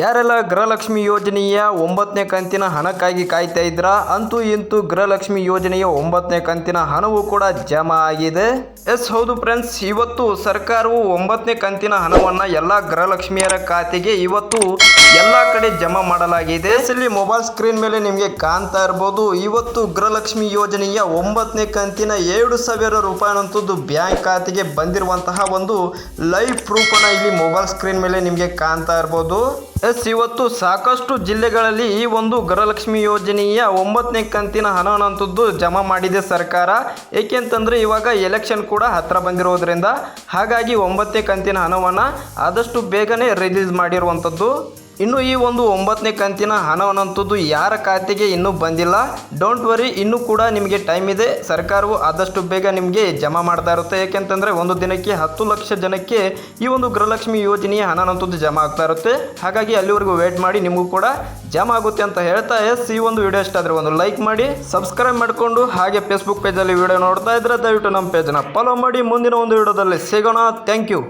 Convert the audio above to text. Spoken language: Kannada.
ಯಾರೆಲ್ಲ ಗೃಹಲಕ್ಷ್ಮಿ ಯೋಜನೆಯ ಒಂಬತ್ತನೇ ಕಂತಿನ ಹಣಕ್ಕಾಗಿ ಕಾಯ್ತಾ ಇದ್ರ, ಅಂತೂ ಇಂತೂ ಗೃಹಲಕ್ಷ್ಮಿ ಯೋಜನೆಯ ಒಂಬತ್ತನೇ ಕಂತಿನ ಹಣವು ಕೂಡ ಜಮಾ ಆಗಿದೆ. ಎಸ್, ಹೌದು ಫ್ರೆಂಡ್ಸ್, ಇವತ್ತು ಸರ್ಕಾರವು ಒಂಬತ್ತನೇ ಕಂತಿನ ಹಣವನ್ನ ಎಲ್ಲ ಗೃಹಲಕ್ಷ್ಮಿಯರ ಖಾತೆಗೆ ಇವತ್ತು ಎಲ್ಲ ಕಡೆ ಜಮಾ ಮಾಡಲಾಗಿದೆ. ಇಲ್ಲಿ ಮೊಬೈಲ್ ಸ್ಕ್ರೀನ್ ಮೇಲೆ ನಿಮಗೆ ಕಾಣ್ತಾ ಇರ್ಬೋದು, ಇವತ್ತು ಗೃಹಲಕ್ಷ್ಮಿ ಯೋಜನೆಯ ಒಂಬತ್ತನೇ ಕಂತಿನ ಎರಡು ಸಾವಿರ ರೂಪಾಯಿನಂತದ್ದು ಬ್ಯಾಂಕ್ ಖಾತೆಗೆ ಬಂದಿರುವಂತಹ ಒಂದು ಲೈವ್ ಪ್ರೂಫ್ ಅನ್ನ ಇಲ್ಲಿ ಮೊಬೈಲ್ ಸ್ಕ್ರೀನ್ ಮೇಲೆ ನಿಮಗೆ ಕಾಣ್ತಾ ಇರ್ಬೋದು. ಎಸ್, ಇವತ್ತು ಸಾಕಷ್ಟು ಜಿಲ್ಲೆಗಳಲ್ಲಿ ಈ ಒಂದು ಗೃಹಲಕ್ಷ್ಮಿ ಯೋಜನೆಯ ಒಂಬತ್ತನೇ ಕಂತಿನ ಹಣವಂತದ್ದು ಜಮಾ ಮಾಡಿದೆ ಸರ್ಕಾರ. ಏಕೆಂತಂದ್ರೆ ಇವಾಗ ಎಲೆಕ್ಷನ್ ಕೂಡ ಹತ್ತಿರ ಬಂದಿರೋದ್ರಿಂದ. ಹಾಗಾಗಿ ಒಂಬತ್ತನೇ ಕಂತಿನ ಹಣವನ್ನು ಆದಷ್ಟು ಬೇಗನೆ ರಿಲೀಸ್ ಮಾಡಿರುವಂಥದ್ದು ಇನ್ನು ಈ ಒಂದು ಒಂಬತ್ತನೇ ಕಂತಿನ ಹಣವನ್ನಂಥದ್ದು ಯಾರ ಖಾತೆಗೆ ಇನ್ನೂ ಬಂದಿಲ್ಲ. ಡೋಂಟ್ ವರಿ ಇನ್ನೂ ಕೂಡ ನಿಮಗೆ ಟೈಮ್ ಇದೆ. ಸರ್ಕಾರವು ಆದಷ್ಟು ಬೇಗ ನಿಮಗೆ ಜಮಾ ಮಾಡ್ತಾ ಇರುತ್ತೆ. ಏಕೆಂತಂದರೆ ಒಂದು ದಿನಕ್ಕೆ ಹತ್ತು ಲಕ್ಷ ಜನಕ್ಕೆ ಈ ಒಂದು ಗೃಹಲಕ್ಷ್ಮಿ ಯೋಜನೆಯ ಹಣನಂಥದ್ದು ಜಮಾ ಆಗ್ತಾ ಇರುತ್ತೆ. ಹಾಗಾಗಿ ಅಲ್ಲಿವರೆಗೂ ವೇಟ್ ಮಾಡಿ ನಿಮಗೂ ಕೂಡ ಜಮಾ ಆಗುತ್ತೆ ಅಂತ ಹೇಳ್ತಾ ಎಸ್. ಈ ಒಂದು ವಿಡಿಯೋ ಇಷ್ಟ ಆದರೆ ಒಂದು ಲೈಕ್ ಮಾಡಿ ಸಬ್ಸ್ಕ್ರೈಬ್ ಮಾಡಿಕೊಂಡು, ಹಾಗೆ ಫೇಸ್ಬುಕ್ ಪೇಜಲ್ಲಿ ವಿಡಿಯೋ ನೋಡ್ತಾ ಇದ್ರೆ ದಯವಿಟ್ಟು ನಮ್ಮ ಪೇಜನ್ನ ಫಾಲೋ ಮಾಡಿ. ಮುಂದಿನ ಒಂದು ವಿಡಿಯೋದಲ್ಲಿ ಸಿಗೋಣ. Thank you